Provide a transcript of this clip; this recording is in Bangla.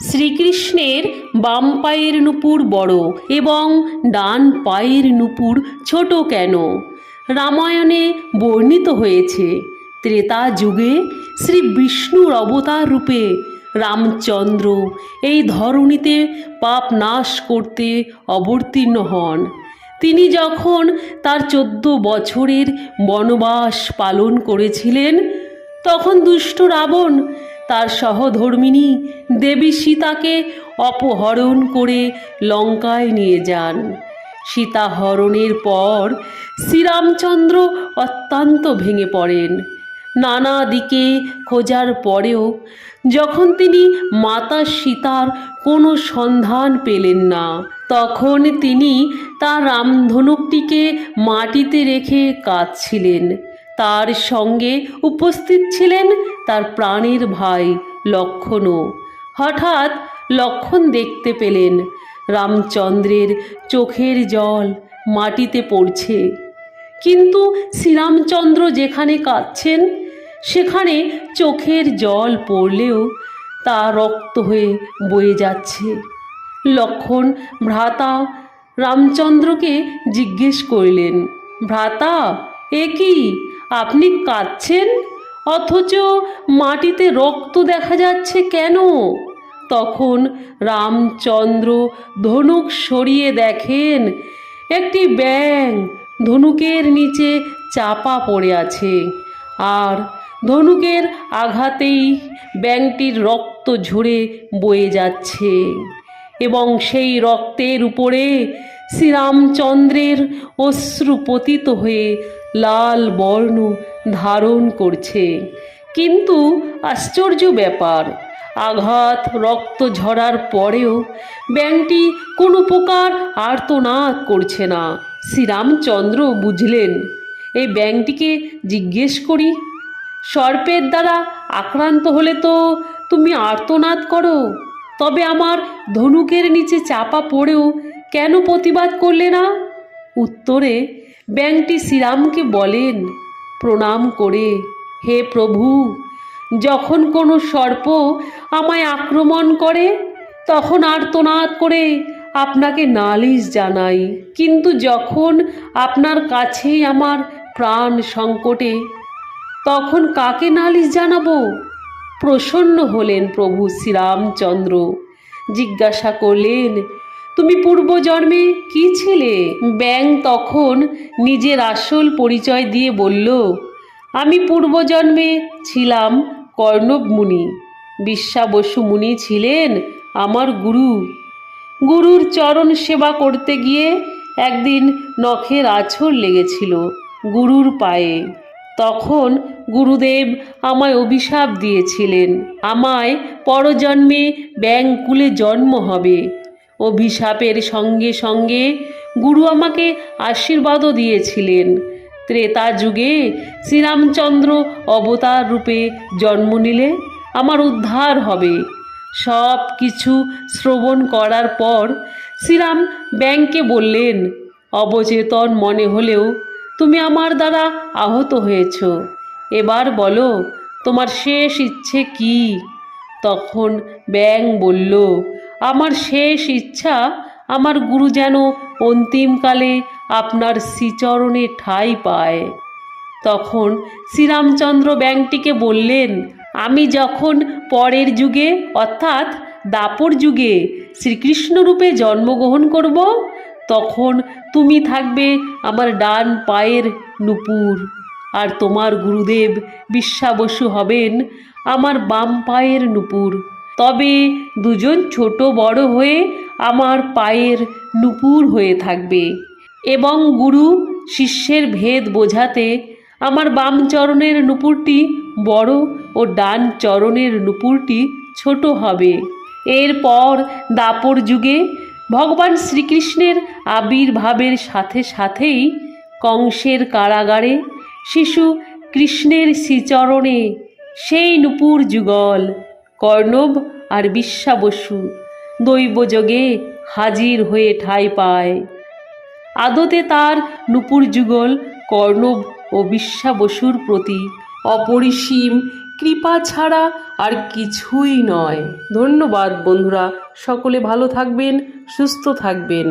শ্রীকৃষ্ণের বাম পায়ের নুপুর বড় এবং ডান পায়ের নুপুর ছোট কেন? রামায়ণে বর্ণিত হয়েছে, ত্রেতা যুগে শ্রী বিষ্ণুর অবতার রূপে রামচন্দ্র এই ধরণীতে পাপ নাশ করতে অবতীর্ণ হন। তিনি যখন তার চোদ্দ বছরের বনবাস পালন করেছিলেন, তখন দুষ্ট রাবণ তার সহধর্মিনী দেবী সীতাকে অপহরণ করে লঙ্কায় নিয়ে যান। সীতা হরণের পর শ্রীরামচন্দ্র অত্যন্ত ভেঙে পড়েন। নানা দিকে খোঁজার পরেও যখন তিনি মাতা সীতার কোনো সন্ধান পেলেন না, তখন তিনি তার রামধনুকটিকে মাটিতে রেখে কাঁদছিলেন। তার সঙ্গে উপস্থিত ছিলেন তার প্রাণের ভাই লক্ষণও। হঠাৎ লক্ষণ দেখতে পেলেন। রামচন্দ্রের চোখের জল মাটিতে পড়ছে। কিন্তু শ্রীরামচন্দ্র যেখানে কাঁদছেন, সেখানে চোখের জল পড়লেও তা রক্ত হয়ে বয়ে যাচ্ছে। লক্ষণ ভ্রাতা রামচন্দ্রকে জিজ্ঞেস করলেন, ভ্রাতা, এ কি? আপনি কাঁদছেন? অথচ মাটিতে রক্ত দেখা যাচ্ছে কেন? তখন রামচন্দ্র ধনুক সরিয়ে দেখেন, একটি ব্যাং ধনুকের নিচে চাপা পড়ে আছে আর ধনুকের আঘাতেই ব্যাংটির রক্ত ঝরে বয়ে যাচ্ছে এবং সেই রক্তের উপরে শ্রীরামচন্দ্রের অশ্রু পতিত হয়ে লাল বর্ণ ধারণ করছে। কিন্তু আশ্চর্য ব্যাপার, আঘাত, রক্ত ঝরার পরেও ব্যাংকটি কোনো প্রকার আর্তনাদ করছে না। শ্রীরামচন্দ্র বুঝলেন এই ব্যাংকটিকে জিজ্ঞেস করি, সর্পের দ্বারা আক্রান্ত হলে তো তুমি আর্তনাদ করো। তবে আমার ধনুকের নিচে চাপা পড়েও কেন প্রতিবাদ করলে না? উত্তরে ব্যাংকটি শ্রীরামকে বলেন প্রণাম করে, হে প্রভু, যখন কোনো সর্প আমায় আক্রমণ করে, তখন আর্তনাদ করে আপনাকে নালিশ জানাই। কিন্তু যখন আপনার কাছেই আমার প্রাণ সংকটে, তখন কাকে নালিশ জানাব? প্রসন্ন হলেন প্রভু শ্রীরামচন্দ্র। জিজ্ঞাসা করলেন তুমি পূর্বজন্মে কি ছিলে? ব্যাং তখন নিজের আসল পরিচয় দিয়ে বলল, আমি পূর্বজন্মে ছিলাম কর্ণব মুনি। বিশ্বাবসু মুনি ছিলেন আমার গুরু। গুরুর চরণ সেবা করতে গিয়ে একদিন নখের আছর লেগেছিল গুরুর পায়ে। তখন গুরুদেব আমায় অভিশাপ দিয়েছিলেন, আমায় পরজন্মে ব্যাংকুলে জন্ম হবে। অভিশাপের সঙ্গে সঙ্গে গুরু আমাকে আশীর্বাদও দিয়েছিলেন। ত্রেতা যুগে শ্রীরামচন্দ্র অবতার রূপে জন্ম নিলে আমার উদ্ধার হবে। সব কিছু শ্রবণ করার পর শ্রীরাম ব্যাংকে বললেন, অবচেতন মনে হলেও তুমি আমার দ্বারা আহত হয়েছ। এবার বলো, তোমার শেষ ইচ্ছে কি? তখন ব্যাং বলল আমার শেষ ইচ্ছা, আমার গুরু যেন অন্তিমকালে আপনার শ্রীচরণে ঠাঁই পায়। তখন শ্রীরামচন্দ্র ব্যাংকটিকে বললেন, আমি যখন পরের যুগে, অর্থাৎ দাপর যুগে, শ্রীকৃষ্ণরূপে জন্মগ্রহণ করব, তখন তুমি থাকবে আমার ডান পায়ের নুপুর, আর তোমার গুরুদেব বিশ্বাবসু হবেন আমার বাম পায়ের নুপুর। তবে দুজন ছোট বড় হয়ে আমার পায়ের নুপুর হয়ে থাকবে। এবং গুরু শিষ্যের ভেদ বোঝাতে আমার বাম চরণের নুপুরটি বড় ও ডান চরণের নুপুরটি ছোট হবে। এরপর দাপর যুগে ভগবান শ্রীকৃষ্ণের আবির্ভাবের সাথে সাথেই কংসের কারাগারে শিশু কৃষ্ণের শ্রীচরণে সেই নুপুর যুগল কর্ণব আর বিশ্বাবসু দৈবযোগে হাজির হয়ে ঠাঁই পায়। আদতে তার নুপুর যুগল কর্ণব ও বিশ্বাবসুর প্রতি অপরিসীম কৃপা ছাড়া আর কিছুই নয়। ধন্যবাদ বন্ধুরা, সকলে ভালো থাকবেন, সুস্থ থাকবেন।